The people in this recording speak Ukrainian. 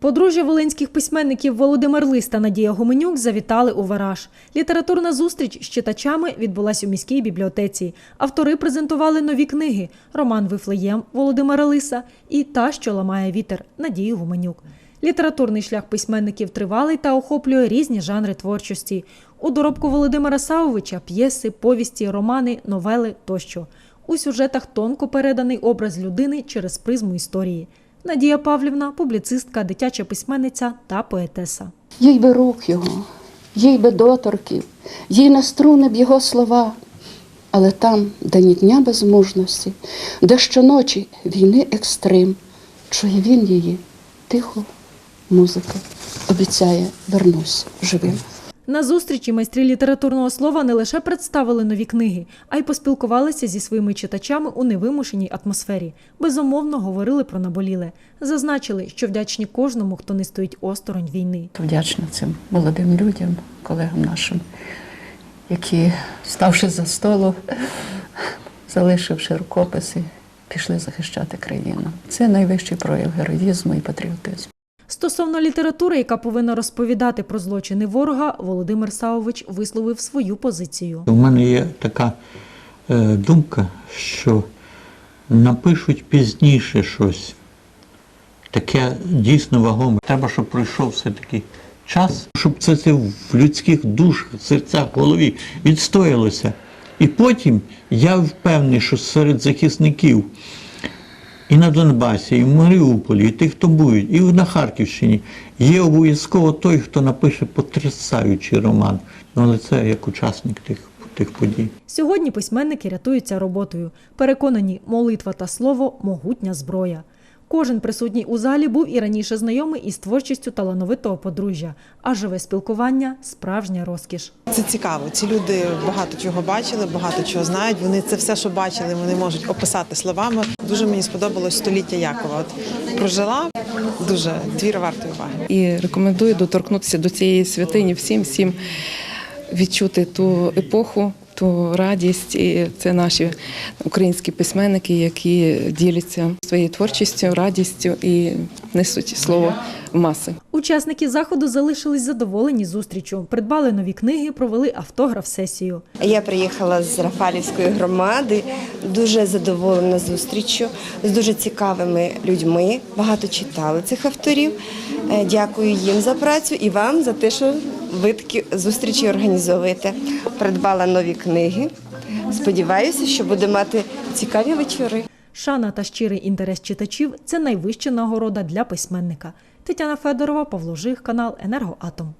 Подружжя волинських письменників Володимир Лис та Надія Гуменюк завітали у Вараж. Літературна зустріч з читачами відбулась у міській бібліотеці. Автори презентували нові книги: роман Вифлеєм Володимира Лиса і Та, що ламає вітер Надії Гуменюк. Літературний шлях письменників тривалий та охоплює різні жанри творчості. У доробку Володимира Савовича п'єси, повісті, романи, новели тощо. У сюжетах тонко переданий образ людини через призму історії. Надія Павлівна, публіцистка, дитяча письменниця та поетеса. їй би рук його, їй би доторків, їй на струни б його слова. Але там, де ні дня безмужності, де щоночі війни екстрим, чує він її тихо, музика, обіцяє вернусь живим. На зустрічі майстрі літературного слова не лише представили нові книги, а й поспілкувалися зі своїми читачами у невимушеній атмосфері. Безумовно, говорили про наболіле. Зазначили, що вдячні кожному, хто не стоїть осторонь війни. Вдячна цим молодим людям, колегам нашим, які, ставши за столу, залишивши рукописи, пішли захищати країну. Це найвищий прояв героїзму і патріотизму. Стосовно літератури, яка повинна розповідати про злочини ворога, Володимир Савович висловив свою позицію. У мене є така е, думка, що напишуть пізніше щось, таке дійсно вагоме. Треба, щоб пройшов все-таки час, щоб це, в людських душах, серцях, голові відстоялося. І потім я впевнений, що серед захисників і на Донбасі, і в Маріуполі, і тих, хто будуть, і на Харківщині, є обов'язково той, хто напише потрясаючий роман. Ну, але це як учасник тих, тих подій. Сьогодні письменники рятуються роботою. Переконані, молитва та слово могутня зброя. Кожен присутній у залі був і раніше знайомий із творчістю талановитого подружжя, а живе спілкування справжня розкіш. Це цікаво. Ці люди багато чого бачили, багато чого знають. Вони це все, що бачили, вони можуть описати словами. Дуже мені сподобалось століття Якова. От прожила дуже твір вартої уваги. І рекомендую доторкнутися до цієї святині всім, всім відчути ту епоху, ту радість. І це наші українські письменники, які діляться своєю творчістю, радістю і несуть слово в маси. Учасники заходу залишились задоволені зустрічю, придбали нові книги, провели автограф-сесію. Я приїхала з Рафалівської громади, дуже задоволена зустріччю з дуже цікавими людьми. Багато читали цих авторів. Е, Дякую їм за працю і вам за те, що ви такі зустрічі організовуєте. Придбала нові книги. Сподіваюся, що буде мати цікаві вечори. Шана та щирий інтерес читачів це найвища нагорода для письменника. Тетяна Федорова, Павло Жих, канал Енергоатом.